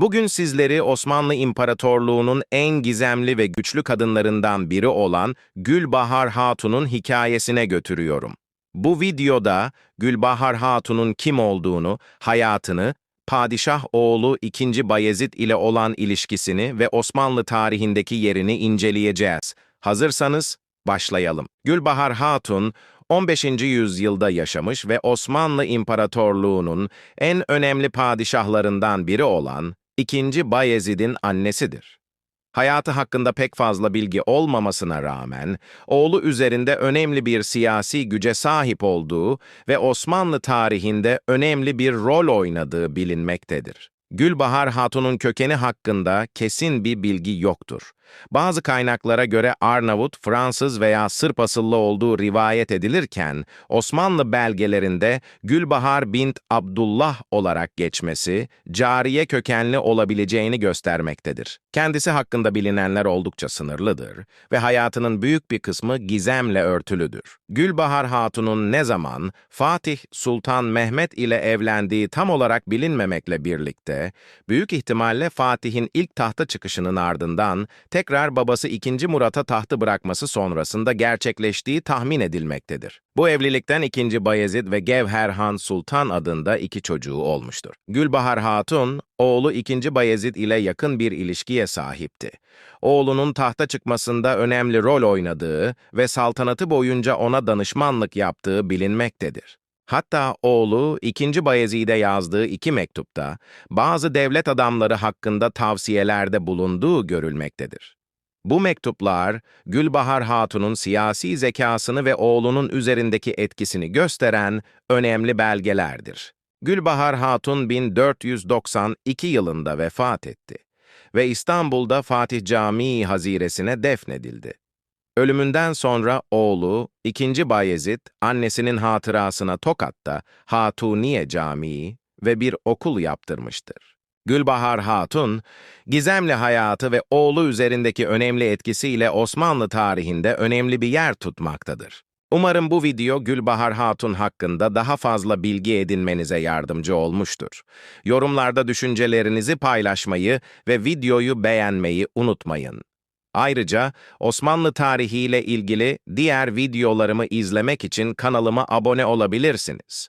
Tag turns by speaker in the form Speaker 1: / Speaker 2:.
Speaker 1: Bugün sizleri Osmanlı İmparatorluğu'nun en gizemli ve güçlü kadınlarından biri olan Gülbahar Hatun'un hikayesine götürüyorum. Bu videoda Gülbahar Hatun'un kim olduğunu, hayatını, padişah oğlu 2. Bayezid ile olan ilişkisini ve Osmanlı tarihindeki yerini inceleyeceğiz. Hazırsanız başlayalım. Gülbahar Hatun 15. yüzyılda yaşamış ve Osmanlı İmparatorluğu'nun en önemli padişahlarından biri olan 2. Bayezid'in annesidir. Hayatı hakkında pek fazla bilgi olmamasına rağmen, oğlu üzerinde önemli bir siyasi güce sahip olduğu ve Osmanlı tarihinde önemli bir rol oynadığı bilinmektedir. Gülbahar Hatun'un kökeni hakkında kesin bir bilgi yoktur. Bazı kaynaklara göre Arnavut, Fransız veya Sırp asıllı olduğu rivayet edilirken, Osmanlı belgelerinde Gülbahar bint Abdullah olarak geçmesi, cariye kökenli olabileceğini göstermektedir. Kendisi hakkında bilinenler oldukça sınırlıdır ve hayatının büyük bir kısmı gizemle örtülüdür. Gülbahar Hatun'un ne zaman Fatih Sultan Mehmet ile evlendiği tam olarak bilinmemekle birlikte, büyük ihtimalle Fatih'in ilk tahta çıkışının ardından tekrar babası 2. Murat'a tahtı bırakması sonrasında gerçekleştiği tahmin edilmektedir. Bu evlilikten 2. Bayezid ve Gevherhan Sultan adında iki çocuğu olmuştur. Gülbahar Hatun, oğlu 2. Bayezid ile yakın bir ilişkiye sahipti. Oğlunun tahta çıkmasında önemli rol oynadığı ve saltanatı boyunca ona danışmanlık yaptığı bilinmektedir. Hatta oğlu 2. Bayezid'e yazdığı iki mektupta bazı devlet adamları hakkında tavsiyelerde bulunduğu görülmektedir. Bu mektuplar, Gülbahar Hatun'un siyasi zekasını ve oğlunun üzerindeki etkisini gösteren önemli belgelerdir. Gülbahar Hatun 1492 yılında vefat etti ve İstanbul'da Fatih Camii Haziresine defnedildi. Ölümünden sonra oğlu, 2. Bayezid, annesinin hatırasına Tokat'ta Hatuniye Camii ve bir okul yaptırmıştır. Gülbahar Hatun, gizemli hayatı ve oğlu üzerindeki önemli etkisiyle Osmanlı tarihinde önemli bir yer tutmaktadır. Umarım bu video Gülbahar Hatun hakkında daha fazla bilgi edinmenize yardımcı olmuştur. Yorumlarda düşüncelerinizi paylaşmayı ve videoyu beğenmeyi unutmayın. Ayrıca Osmanlı tarihiyle ilgili diğer videolarımı izlemek için kanalıma abone olabilirsiniz.